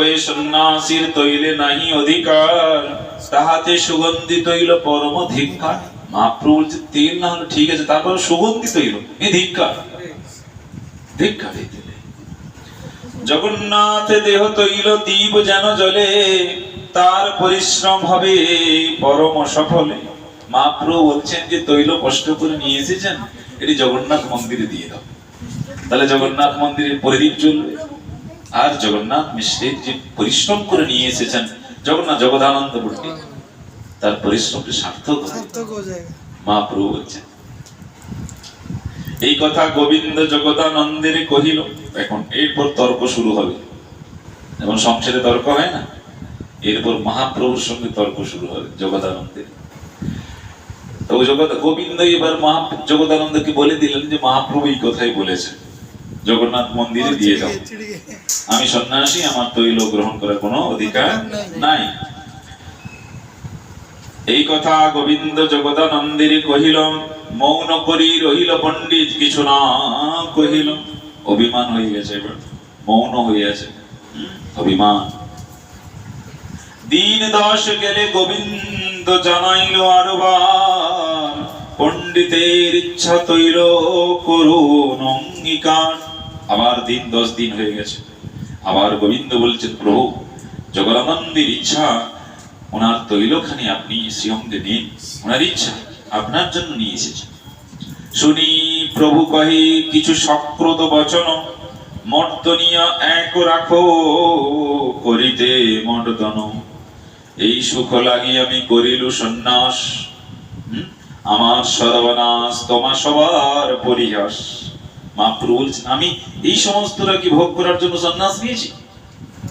কয়ে সন্ন্যাসীর তৈলে নাহি অধিকার। তাহাতে সুগন্ধি তৈল, পরম তেল না ঠিক আছে, তারপর সুগন্ধি তৈল। এ জগন্নাথ দেহ তৈল, দীপ যেন জলে তার পরিশ্রম হবে পরম সফলে। মহাপ্রভু বলছেন যে, তৈল কষ্ট করে নিয়ে এসেছেন, এটি জগন্নাথ মন্দিরে দিয়ে দাও। তাহলে জগন্নাথ মন্দিরে প্রদীপ জ্বলবে। আর জগন্নাথ মিশ্রের যে পরিশ্রম করে নিয়ে এসেছেন জগন্নাথ জগদানন্দ পণ্ডিত তার পরিশ্রমটি সার্থক যায়। মহাপ্রভু বলছেন এই কথা গোবিন্দ জগদানন্দের কহিল এখন এরপর তর্ক শুরু হবে। যেমন সংসারে তর্ক হয় না এরপর মহাপ্রভুর সঙ্গে তর্ক শুরু হবে জগদানন্দের। তো জগৎ গোবিন্দ এবার মহা জগদানন্দকে বলে দিলেন যে মহাপ্রভু এই কথাই বলেছে জগন্নাথ মন্দিরে দিয়ে গিয়ে আমি সন্ন্যাসী আমার তৈল গ্রহণ করার কোনো অধিকার নাই। এই কথা গোবিন্দ জগদানন্দের কহিল মৌন করি রহিল পণ্ডিত কিছু না কহিল। অভিমান হয়ে গেছে এবার মৌন হয়ে আছে। অভিমান। দিন দশ গেলে গোবিন্দ জানাইল আরবার পণ্ডিতের ইচ্ছা তৈল করুন অঙ্গীকার। আবার দিন দশ দিন হয়ে গেছে। আবার গোবিন্দ বলছেন, প্রভু, জগদানন্দের ইচ্ছা, ওনার তৈলখানি আপনি শ্রীঅঙ্গে নিন। ওনার ইচ্ছা আপনার জন্য নিয়ে এসেছে। শুনি, প্রভু কহে, কিছু সক্রত বচন, মর্দনিয়া এক রাখো, করিতে মর্দন। এই সুখ লাগি আমি করিলু সন্ন্যাস? আমার সর্বনাশ তোমা সবার পরিহাস। মহাপ্রভু বলছেন, আমি এই সমস্তটা কি ভোগ করার জন্য সন্ন্যাস নিয়েছি?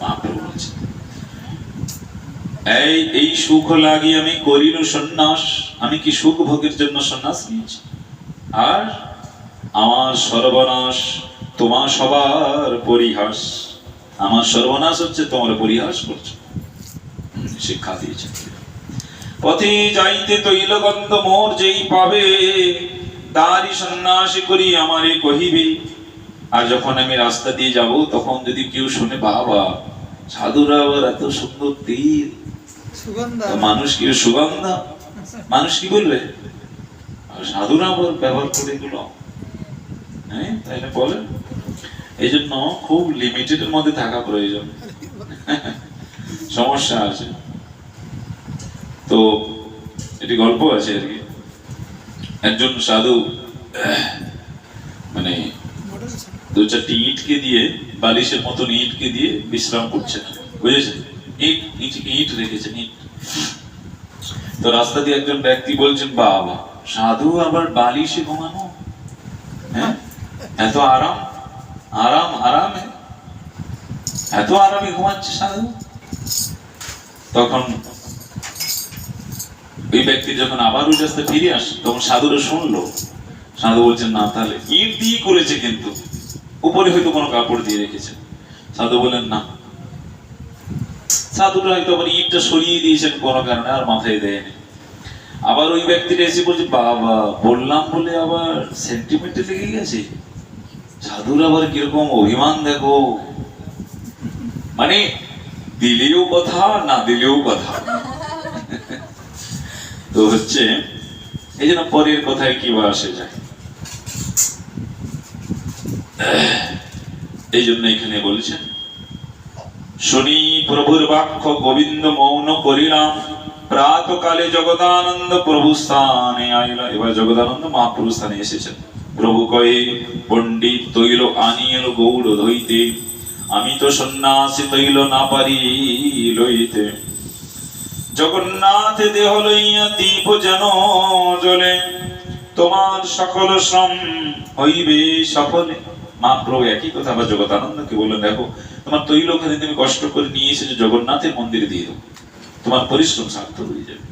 মহাপ্রভু বলছেন। এই এই সুখ লাগি আমি করিল সন্ন্যাস, আমি কি সুখ ভোগের জন্য সন্ন্যাস নিয়েছি? আর আমার সর্বনাশ তোমার সবার পরিহাস, আমার সর্বনাশ হচ্ছে তোমার পরিহাস করছ। শিক্ষা দিয়েছে পথে যাইতে তৈলগন্ধ মোর যেই পাবে তারই সন্ন্যাসী করি আমারে কহিবে। আর যখন আমি রাস্তা দিয়ে যাব তখন যদি কেউ শুনে বাবা সাধুরা আবার এত সুন্দর তীর। মানুষ কি সুগন্ধ? মানুষ কি বলবে? আর সাধুরা আবার ব্যবহার করে এগুলো? হ্যাঁ তাই না বলেন এই জন্য খুব লিমিটেড এর মধ্যে থাকা প্রয়োজন। সমস্যা আছে। তো এটি গল্প আছে আর কি। একজন সাধু মানে দু চারটি ইটকে দিয়ে, বালিশের মতন ইটকে দিয়ে বিশ্রাম করছেন বুঝেছেন? ইট রেখেছেন, ইট। তো রাস্তা দিয়ে একজন ব্যক্তি বলছেন, বাবা, সাধু আবার বালিশে ঘুমানো? হ্যাঁ? এত আরাম? আরাম আরাম হ্যাঁ? এত আরামে ঘুমাচ্ছে সাধু? তখন ওই ব্যক্তি যখন আবার ওই রাস্তায় ফিরে আসে, তখন সাধুরা শুনলো। সাধু বলছেন, না, তাহলে ইট দিয়ে করেছে কিন্তু। উপরে হয়তো কোনো কাপড় দিয়ে রেখেছে। সাধু বলেন না। সাধুরা হয়তো আবার ইটটা সরিয়ে দিয়েছেন কোনো কারণে, আর মাথায় দেয়নি। আবার ওই ব্যক্তিটা এসে বলছে, বাবা, বললাম বলে আবার সেন্টিমেন্টে লেগে গেছে। সাধুর আবার কীরকম অভিমান, দেখো। মানে দিলেও কথা, না দিলেও কথা। তো হচ্ছে, এই জন্য পরের কথায় কি বা আসে যায়? এই জন্য এখানে বলছেন, শুনি প্রভুর বাক্য গোবিন্দ মৌন করিলাম। প্রাতকালে জগদানন্দ প্রভু স্থানে আইলা। এবার জগদানন্দ মহাপ্রভু স্থানে এসেছেন। প্রভু কয়ে, পণ্ডিত তৈল আনিয়েল গৌড় ধইতে আমি তো সন্ন্যাসী তৈল না পারি লইতে। জগন্নাথ দেহ লইয়া দীপ যেন জ্বলে, তোমার সকল শ্রম হইবে সফলে। মহাপ্রভু একই কথা আবার জগতানন্দকে বললেন, দেখো, তোমার তৈলখানে তুমি কষ্ট করে নিয়ে এসেছ জগন্নাথের মন্দিরে দিয়ে দেবো, তোমার পরিশ্রম সার্থক হয়ে যাবে।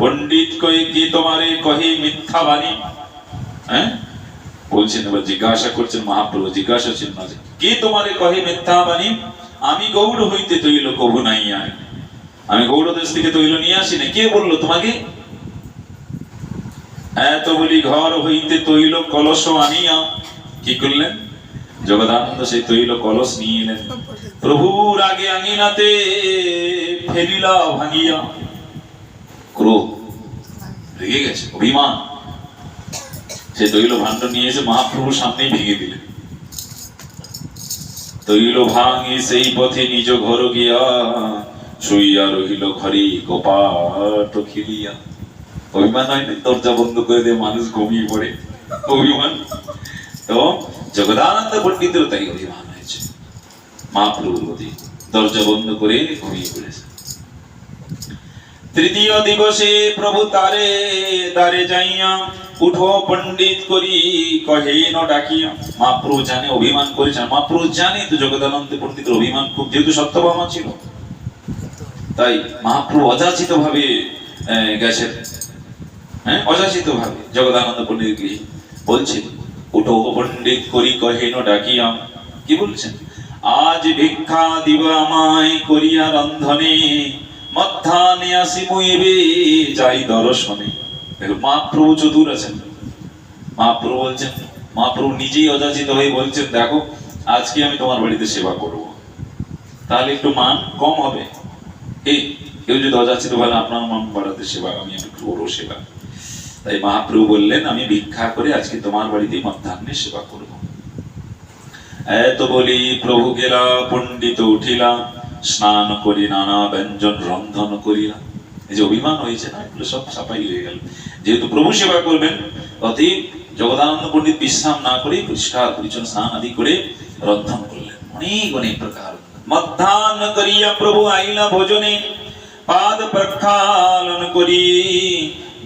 পণ্ডিত কয়ে কি তোমারে কহে মিথ্যা বাণী? হ্যাঁ? বলছেন এবার জিজ্ঞাসা করছেন মহাপ্রভু, জিজ্ঞাসা চিহ্ন আছে কে তোমারে কহে মিথ্যা বাণী? আমি গৌড় হইতে তৈল কভু নাই আয়। আমি গৌড় দেশ থেকে তৈল নিয়ে আসি না। কে বলল তোমাকে? এত বলি ঘর হইতে তৈল কলস আনিয়া কি করলেন? জগদানন্দ সেই তৈল কলস নিয়ে এলেন। প্রভুর আগে আঙিনাতে ফেলিলা ভাঙিয়া। ক্রোধ রেগে গেছে, অভিমান। সে তৈল ভাণ্ড নিয়ে এসে মহাপ্রভুর সামনেই ভেঙে দিলেন। তৈল ভাঙি সেই পথে নিজ ঘর গিয়া শুইয়া রহিল ঘরে গোপাট খেলিয়া। অভিমান হয় না? দরজা বন্ধ করে দিয়ে মানুষ ঘুমিয়ে পড়ে। অভিমান। তো জগদানন্দ পণ্ডিতের তাই অভিমান হয়েছে। মহাপ্রভুর প্রতি দরজা বন্ধ করে ঘুমিয়ে পড়েছে। তৃতীয় দিবসে প্রভু তারে দ্বারে যাইয়া উঠো পণ্ডিত করি, কহে ন ডাকিয়া। মহাপ্রভু জানে, অভিমান করেছেন। মহাপ্রভু জানে তো জগদানন্দ পণ্ডিতের অভিমান খুব। যেহেতু সত্যভামা ছিল। তাই মহাপ্রভু অযাচিত ভাবে গেছেন। হ্যাঁ? অযাচিত ভাবে জগদানন্দ পণ্ডিত বলছেন, উঠো পণ্ডিত করি কহেন ডাকিয়া কি বলছেন? আজ ভিক্ষা দিব আমায় করিয়া রন্ধনে, মধ্যাহ্নে আসি মুইবে যাই দর্শনে। মহাপ্রভু চতুর আছেন। মহাপ্রভু বলছেন, মহাপ্রভু নিজেই অযাচিত হয়ে বলছেন, দেখো, আজকে আমি তোমার বাড়িতে সেবা করব। তাহলে একটু মান কম হবে। এই কেউ যদি অযাচিত বলে, আপনার মান বাড়াতে সেবা, আমি একটু করব সেবা। তাই মহাপ্রভু বললেন, আমি ভিক্ষা করে আজকে তোমার বাড়িতে মধ্যাহ্নে সেবা করব। এত বলি প্রভু গেলা, পণ্ডিত উঠিলা, স্নান করি, নানা ব্যঞ্জন রন্ধন করিলা। এই যে অভিমান হয়েছে না, এগুলো সব সাফাই হয়ে গেল। যেহেতু প্রভু সেবা করবেন, অতএব জগদানন্দ পণ্ডিত বিশ্রাম না করে পরিষ্কার, পরিচ্ছন্ন স্নান আদি করে রন্ধন করলেন। অনেক অনেক প্রকার মধ্যাহ্ন করিয়া প্রভু আইলা ভোজনে পাদ প্রক্ষালন করি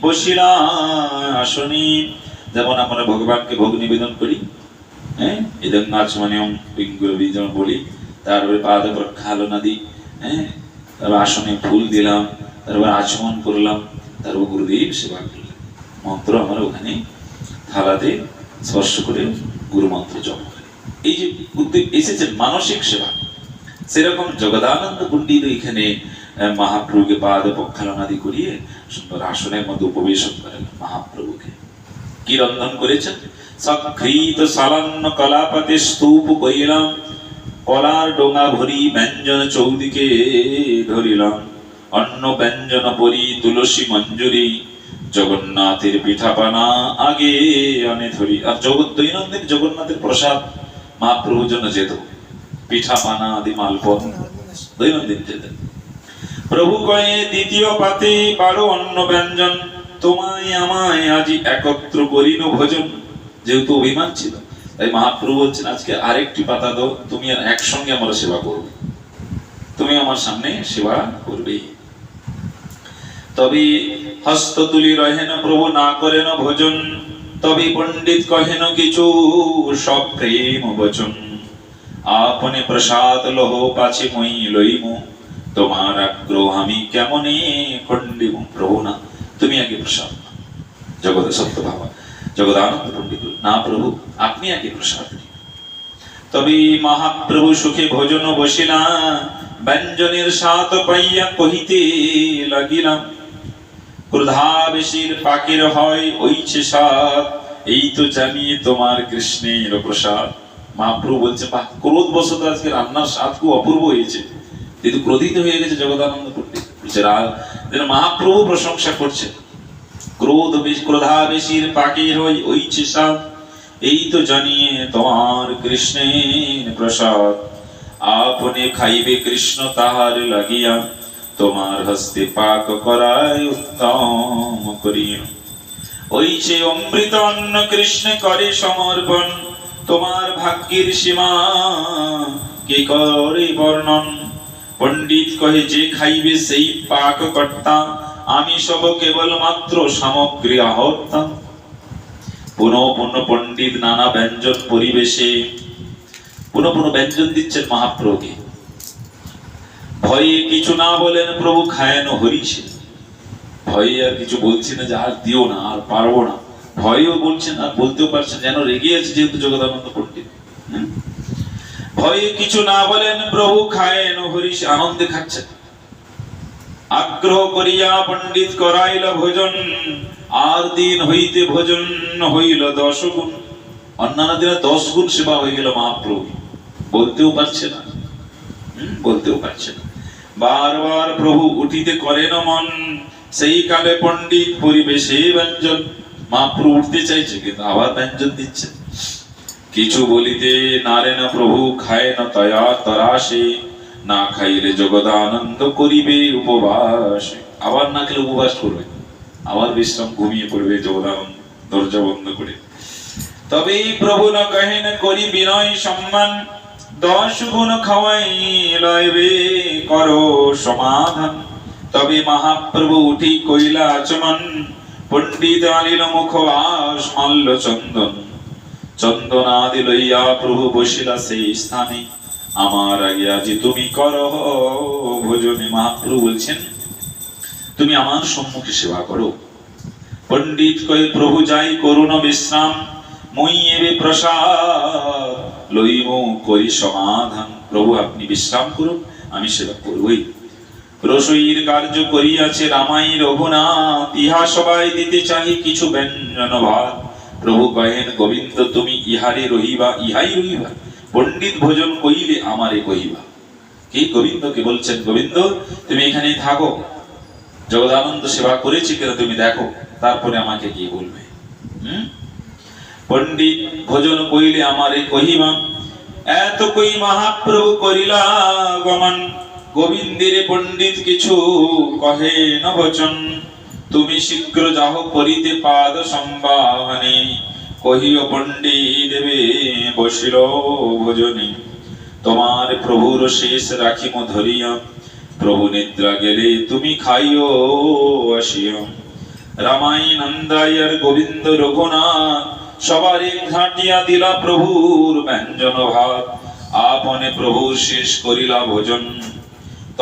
বসিলা আসনে যেমন আমরা ভগবানকে ভোগ নিবেদন করি হ্যাঁ ইদং নাচমনিয়ম পিঙ্গুর বীজন বলি তারপরে পাদ প্রক্ষালন আদি হ্যাঁ তারপর আসনে ফুল দিলাম তারপর আচমন করলাম তারপর গুরুদেব সেবা করলাম মন্ত্র আমরা ওখানে থালাতে স্পর্শ করে গুরু মন্ত্র জপ করি এই যে উদ্যোগ এসেছে মানসিক সেবা সেরকম জগদানন্দ পণ্ডিত এখানে মহাপ্রভুকে পাদ প্রক্ষালন আদি করিয়ে সুন্দর আসনের মধ্যে উপবেশন করেন মহাপ্রভুকে। কি রন্ধন করেছেন? সক্রিত সালান্ন কলাপাতে স্তূপ কইলাম, কলার ডোঙা ভরি ব্যঞ্জন চৌদিকে ধরিলাম। অন্ন ব্যঞ্জন পরি তুলসী মঞ্জুরি, জগন্নাথের পিঠাপানা আগে আনে ধরি। আর জগৎ দৈনন্দিন জগন্নাথের প্রসাদ মহাপ্রভুর জন্য যেত। পিঠাপানা আদি মালপদ দৈনন্দিন যেতেন প্রভু কয়ে, দ্বিতীয় পাতে বারো অন্ন ব্যঞ্জন, তোমায় আমায় আজি একত্র করিল ভোজন। যেহেতু অভিমান ছিল, তাই মহাপ্রভু বলছেন, আজকে আরেকটি পাতা দাও, তুমি আর একসঙ্গে আমরা সেবা করবে। তুমি আমার সামনে সেবা করবে। তবে হস্ত তুলি রহেন প্রভু, না করেন ভোজন। তবে পণ্ডিত কহেন কিছু, সব প্রেম বচন। আপনে প্রসাদ লহ, পাছে মই লইমু। তোমার আগ্রহ আমি কেমনে খণ্ডিব প্রভু না, তুমি আগে প্রসাদ। জগতে সত্য ভাবা জগদানন্দ পণ্ডিত, না প্রভু, আপনি আগে প্রসাদ তবে মহাপ্রভু সুখে ভোজন বসিলা, ব্যঞ্জনের সাত পাইয়া কহিতে লাগিলাম, ক্রোধাবেশীর পাকের হয় ওইছে সাত এই তো জানি তোমার কৃষ্ণের প্রসাদ। মহাপ্রভু বলছে, বাহ, ক্রোধ বশত আজকে রান্নার স্বাদ খুব অপূর্ব হয়েছে। কিন্তু ক্রোধিত হয়ে গেছে জগদানন্দ পণ্ডিত যেন মহাপ্রভু প্রশংসা করছে ক্রোধ বেশ- ক্রোধাবেশীর পাকের হয় ওইছে সাত এই তো জানিয়ে তোমার কৃষ্ণের প্রসাদ। আপনে খাইবে কৃষ্ণ তাহার লাগিয়া। তোমার হস্তে পাক করায় উত্তম করিয়া। ওই সে অমৃত অন্ন কৃষ্ণ করে সমর্পণ। তোমার ভাগ্যের সীমা কে করে বর্ণন? পণ্ডিত কহে, যে খাইবে সেই পাক কর্তা আমি সব কেবল মাত্র সামগ্রী আহর্তা। পুনঃ পুনঃ পণ্ডিত নানা ব্যঞ্জন পরিবেশে, পুনঃ পুনঃ ব্যঞ্জন দিচ্ছেন মহাপ্রভুকে। ভয়ে কিছু না বলেন প্রভু, খায়েন হরিছে ভয়ে আর কিছু বলছি না, যে আর দিও না, আর পারব না। ভয়েও বলছেন আর বলতেও পারছেন, যেন রেগে আছে যেহেতু জগদানন্দ পণ্ডিত। ভয়ে কিছু না বলেন, প্রভু খায়েন হরিষ আনন্দে খাচ্ছেন। আগ্রহ করিয়া পণ্ডিত করাইল ভোজন, আর দিন হইতে ভোজন হইল দশ গুণ অন্যান্য দিনে দশ গুণ সেবা হয়ে গেল মহাপ্রভু। বলতেও পারছে না। বলতেও পারছে না। বারবার প্রভু উঠিতে করেন মন, সেই কালে পণ্ডিত পরিবেশে ব্যঞ্জন। মহাপ্রভু উঠতে চাইছে, কিন্তু আবার ব্যঞ্জন দিচ্ছে। কিছু বলিতে নারে না প্রভু, খায় না তয়া তরাসে, না খাইলে জগদানন্দ করিবে উপবাস। আবার না খেলে উপবাস করবে। আবার বিশ্রাম ঘুমিয়ে পড়বে জগদানন্দ, দরজা বন্ধ করে। তবেই প্রভু না কহেন করি বিনয় সম্মান, দশ গুণ খাওয়াই লয়বে করো সমাধান। তবে মহাপ্রভু উঠি কইলা আচমন পণ্ডিত আনিল মুখবাস মাল্য চন্দন। চন্দনাদি লইয়া প্রভু বসিলা সেই স্থানে। আমার আগে আজি তুমি কর, ভোজনে মহাপ্রভু বলছেন, তুমি আমার সম্মুখে সেবা করো। পণ্ডিত কয়ে, প্রভু যাই করুণ বিশ্রাম, মই এবে প্রসাদ লইব করি সমাধান। প্রভু, আপনি বিশ্রাম করুন, আমি সেবা করবই। রসইর কার্য করিয়াছে রামাই রঘুনাথ, ইহা সবাই দিতে চাহি কিছু ব্যঞ্জন ভাত প্রভু কহেন, গোবিন্দ, তুমি ইহারে রহিবা, ইহাই রহিবা। পণ্ডিত ভোজন কইলে আমারে কহিবা। কি গোবিন্দকে বলছেন? গোবিন্দ, তুমি এখানেই থাকো। জগদানন্দ সেবা করেছি কিনা তুমি দেখো। তারপরে আমাকে কি বলবে। হুম? পণ্ডিত ভোজন কইলে আমারে কহিবা এত কই মহাপ্রভু করিলা গমন গোবিন্দের পণ্ডিত কিছু কহে ন বচন তুমি শীঘ্র যাহ করিতে পাদ সম্বাহনে কহিও পণ্ডিত দেবে বসিল ভোজনে। তোমার প্রভুর শেষ রাখিম ধরিয়া। প্রভু নিদ্রা গেলে তুমি খাইও আসিও রামাই নন্দাই আর গোবিন্দ রঘুনাথ সবারই ঘাটিয়া দিলা প্রভুর ব্যঞ্জন ভাত আপনে প্রভুর শেষ করিলা ভোজন।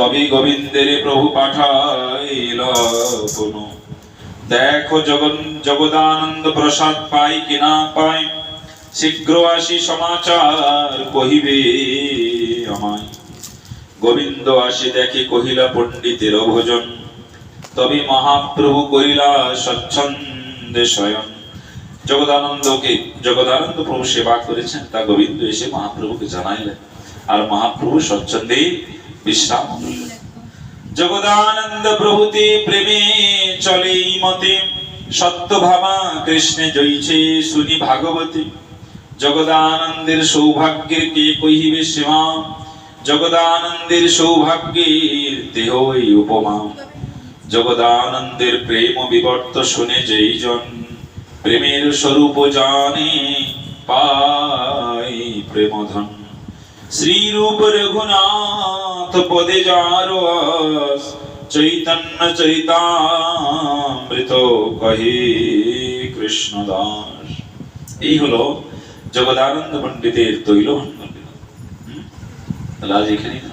তবে গোবিন্দের প্রভু পাঠাইল কোন। দেখো জগন, জগদানন্দ প্রসাদ পাই কিনা পাই, শীঘ্র আসি সমাচার কহিবে আমায়। গোবিন্দ আসি দেখে কহিলা পণ্ডিতের ভোজন তবে মহাপ্রভু করিলা স্বচ্ছন্দে স্বয়ং। জগদানন্দকে, জগদানন্দ প্রভু সেবা করেছেন, তা গোবিন্দ এসে মহাপ্রভুকে জানাইলেন। আর মহাপ্রভু স্বচ্ছন্দে বিশ্রাম জগদানন্দ প্রভুতে প্রেমে চলে মতে। সত্য ভাবা কৃষ্ণে জয়ছে শুনি ভাগবতী। জগদানন্দের সৌভাগ্যের কে কহিবে সেবা জগদানন্দের সৌভাগ্যের দেহ উপমা। জগদানন্দের প্রেম বিবর্ত শুনে যেই জন প্রেমের স্বরূপ জানে পাই প্রেমধন। শ্রীরূপ রঘুনাথ পদে যার চৈতন্য চৈতামৃত কহে কৃষ্ণ দাস এই হলো জগদানন্দ পণ্ডিতের তৈল তাহলে আজ এখানেই